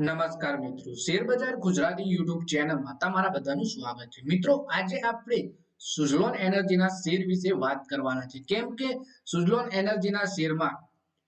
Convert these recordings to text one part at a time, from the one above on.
નમસ્કાર મિત્રો. Share Gujarati YouTube ચેનલમાં તમારા બધાનું સ્વાગત છે. મિત્રો, આજે આપણે સુઝલોન એનર્જીના શેર વિશે વાત કરવાના છે. કેમ કે સુઝલોન એનર્જીના શેરમાં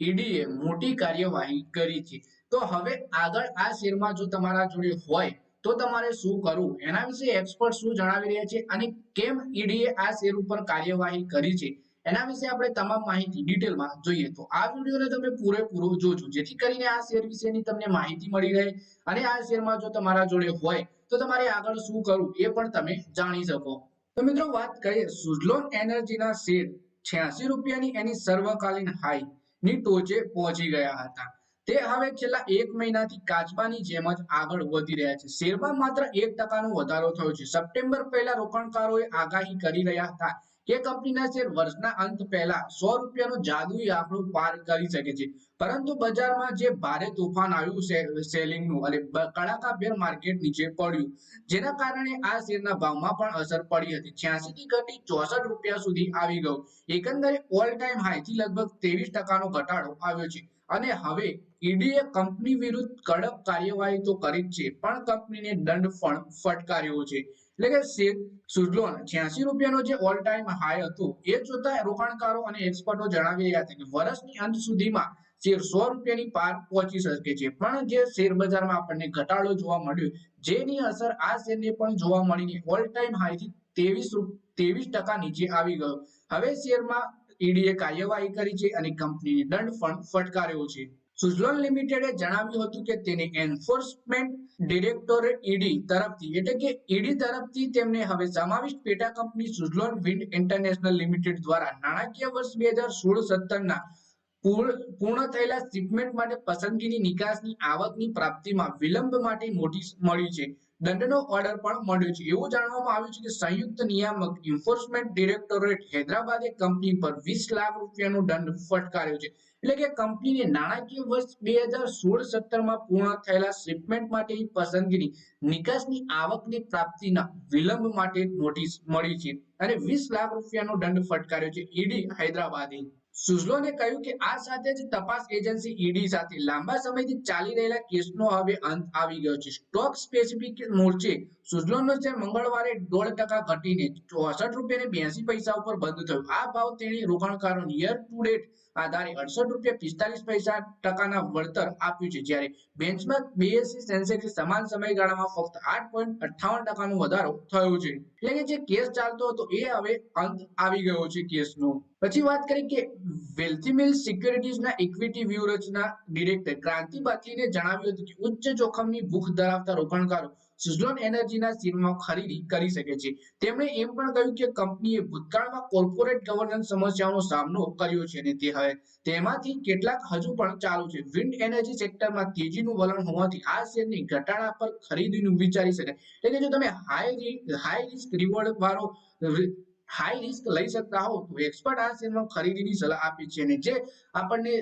ઈડીએ મોટી કાર્યવાહી કરી છે. તો હવે આગળ આ શેરમાં જો તમારા જોડે હોય, તો તમારે શું કરવું? એના વિશે એક્સપર્ટ શું જણાવી રહ્યા છે અને કેમ ઈડીએ આ શેર ઉપર કાર્યવાહી કરી છે? એના વિશે આપણે તમામ માહિતી ડિટેલમાં જોઈએ. તો આ વિડીયોને તમે પૂરેપૂરો જોજો. જેથી કરીને આ શેર વિશેની તમને માહિતી મળી રહે અને આ શેરમાં જો તમારા જોડે હોય, તો તમારે આગળ શું કરવું એ પણ તમે જાણી શકો. તો મિત્રો વાત કરીએ સુઝલોન એનર્જીના શેર. છ્યાસી રૂપિયાની એની સર્વકાલીન હાઈ ની ટોચે પહોંચી ગયા હતા. તે હવે છેલ્લા એક મહિનાથી કાચબાની જેમ જ આગળ વધી રહ્યા છે. શેરમાં માત્ર એક ટકાનો વધારો થયો છે. સપ્ટેમ્બર પહેલા રોકાણકારોએ આગાહી કરી રહ્યા હતા કે કંપનીના શેર વર્ષના અંત પહેલા સો રૂપિયાનો જાદુઈ આંકડો પાર કરી શકે છે. પરંતુ બજારમાં જે ભારે તોફાન આવ્યું સેલિંગનું અને કડાકાભેર માર્કેટ નીચે પડ્યું. જેના કારણે આ શેરના ભાવમાં પણ અસર પડી હતી. છ્યાસી થી ઘટી ચોસઠ રૂપિયા સુધી આવી ગયો. એકંદરે ઓલ ટાઈમ હાઈથી લગભગ ત્રેવીસ ટકાનો ઘટાડો આવ્યો છે. અને હવે ઈડીએ કંપની વિરુદ્ધ કડક કાર્યવાહી તો કરી જ છે, પણ કંપનીને દંડ પણ ફટકાર્યો છે. એટલે કે શેર સુઝલોન છ્યાસી રૂપિયાનો જે ઓલ ટાઈમ હાઈ હતો, એ જોતા રોકાણકારો અને એક્સપર્ટો જણાવી રહ્યા હતા કે વર્ષની અંત સુધીમાં શેર સો રૂપિયાની પાર પહોંચી શકે છે. પણ જે શેર બજારમાં આપણને ઘટાડો જોવા મળ્યો, જેની અસર આ શેરને પણ જોવા મળીને ઓલ ટાઈમ હાઈથી ત્રેવીસ ત્રેવીસ ટકા નીચે આવી ગયો. હવે શેરમાં ઈડીએ કાર્યવાહી કરી છે અને કંપનીને દંડ પણ ફટકાર્યો છે. સુઝલોન લિમિટેડે જણાવ્યું હતું કે તેને એન્ફોર્સમેન્ટ ડિરેક્ટોરેટ ઈડી તરફથી એટલે કે ઈડી તરફથી તેમને હવે સમાવિષ્ટ પેટા company Suzlon wind international limited દ્વારા નાણાકીય વર્ષ બે હજાર સોળ સત્તરના પૂર્ણ થયેલા શિપમેન્ટ માટે પસંદગીની નિકાસની આવકની પ્રાપ્તિમાં વિલંબ માટે નોટિસ મળી છે. દંડનો ઓર્ડર પણ મળ્યો છે. એવું જાણવામાં આવ્યું છે કે સંયુક્ત નિયામક એન્ફોર્સમેન્ટ ડિરેક્ટોરેટ હૈદરાબાદે કંપની પર વીસ લાખ રૂપિયાનો દંડ ફટકાર્યો છે. એટલે કે કંપનીને નાણાકીય વર્ષ બે હજાર સોળ સત્તરમાં પૂર્ણ થયેલા શિપમેન્ટ માટેની પસંદગીની નિકાસની આવકની પ્રાપ્તિના વિલંબ માટે નોટિસ મળી છે. અને વીસ લાખ રૂપિયાનો દંડ ફટકાર્યો છે. ઈડી હૈદરાબાદે. સુઝલોને કહ્યું કે આ સાથે જ તપાસ એજન્સી ઈડી સાથે લાંબા સમયથી ચાલી રહેલા કેસનો હવે અંત આવી ગયો છે. સ્ટોક સ્પેસિફિક મોરચે સુઝલોનનો શેર મંગળવારે દોઢ ટકા ઘટીને ચોસઠ રૂપિયા બ્યાસી પૈસા ઉપર બંધ થયો. આ ભાવ તેણે રોકાણકારો યર ટુ ડેટ આધારે અડસઠ રૂપિયા પિસ્તાલીસ પૈસા ટકાના વળતર આપ્યું છે. જ્યારે બેન્ચમાર્ક બીએસસી સેન્સેક્સ સમાન સમયગાળામાં ફક્ત આઠ પોઈન્ટ અઠ્ઠાવન ટકાનો વધારો થયો છે. એટલે કે જે કેસ ચાલતો હતો એ હવે અંત આવી ગયો છે કેસનો. પછી વાત કરી કે વેલ્થી મિલ સિક્યુરિટીઝના ઇક્વિટી વ્યૂહરચના ડિરેક્ટર ક્રાંતિ બાથલીને જણાવ્યું હતું કે ઉચ્ચ જોખમની ભૂખ ધરાવતા રોકાણકારો સુઝલોન એનર્જીના શેરમાં ખરીદી કરી શકે છે. તેમણે એમ પણ કહ્યું કે કંપનીએ ભૂતકાળમાં કોર્પોરેટ ગવર્નન્સ સમસ્યાઓનો સામનો કર્યો છે અને તે હવે તેમાંથી કેટલાક હજુ પણ ચાલુ છે. વિન્ડ એનર્જી સેક્ટરમાં તેજીનું વલણ હોવાથી આ શેરની ઘટાડા પર ખરીદીનું વિચારી શકાય. એટલે કે જો તમે હાઈ હાઈ રિસ્ક રિવોર્ડ વાળો હાઈ રિસ્ક લઈ શકતા હો તો એક્સપર્ટ આ શેરમાં ખરીદીની સલાહ આપી છે અને જે આપણને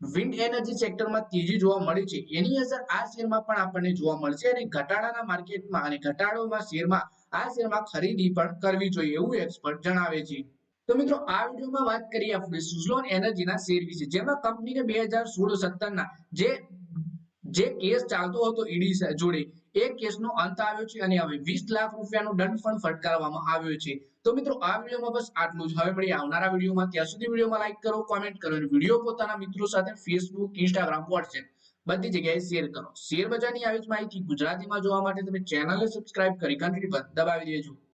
વિન્ડ એનર્જી સેક્ટરમાં તેજી જોવા મળી છે. એની અસર આ શેરમાં પણ આપણને જોવા મળશે અને ઘટાડાના માર્કેટમાં અને ઘટાડોમાં શેરમાં આ શેરમાં ખરીદી પણ કરવી જોઈએ એવું એક્સપર્ટ જણાવે છે. તો મિત્રો, આ વિડીયોમાં વાત કરીએ આપણે સુઝલોન એનર્જીના શેર વિશે. જેમાં કંપનીને બે હજાર સોળ સત્તરના જે જે કેસ ચાલતો હતો ઈડી જોડે એ કેસનો અંત આવ્યો છે અને હવે વીસ લાખ રૂપિયાનો દંડ પણ ફટકારવામાં આવ્યો છે. તો મિત્રો, આ વિડીયોમાં બસ આટલું જ. હવે મળી આવનારા વિડીયોમાં. ત્યાં સુધી વિડીયોમાં લાઈક કરો કોમેન્ટ કરો અને વીડિયો પોતાના મિત્રો સાથે ફેસબુક ઇન્સ્ટાગ્રામ વોટ્સએપ બધી જગ્યાએ શેર કરો. શેર બજારની આવી જ માહિતી ગુજરાતીમાં જોવા માટે તમે ચેનલને સબસ્ક્રાઇબ કરી ઘંટડી પર દબાવી દેજો.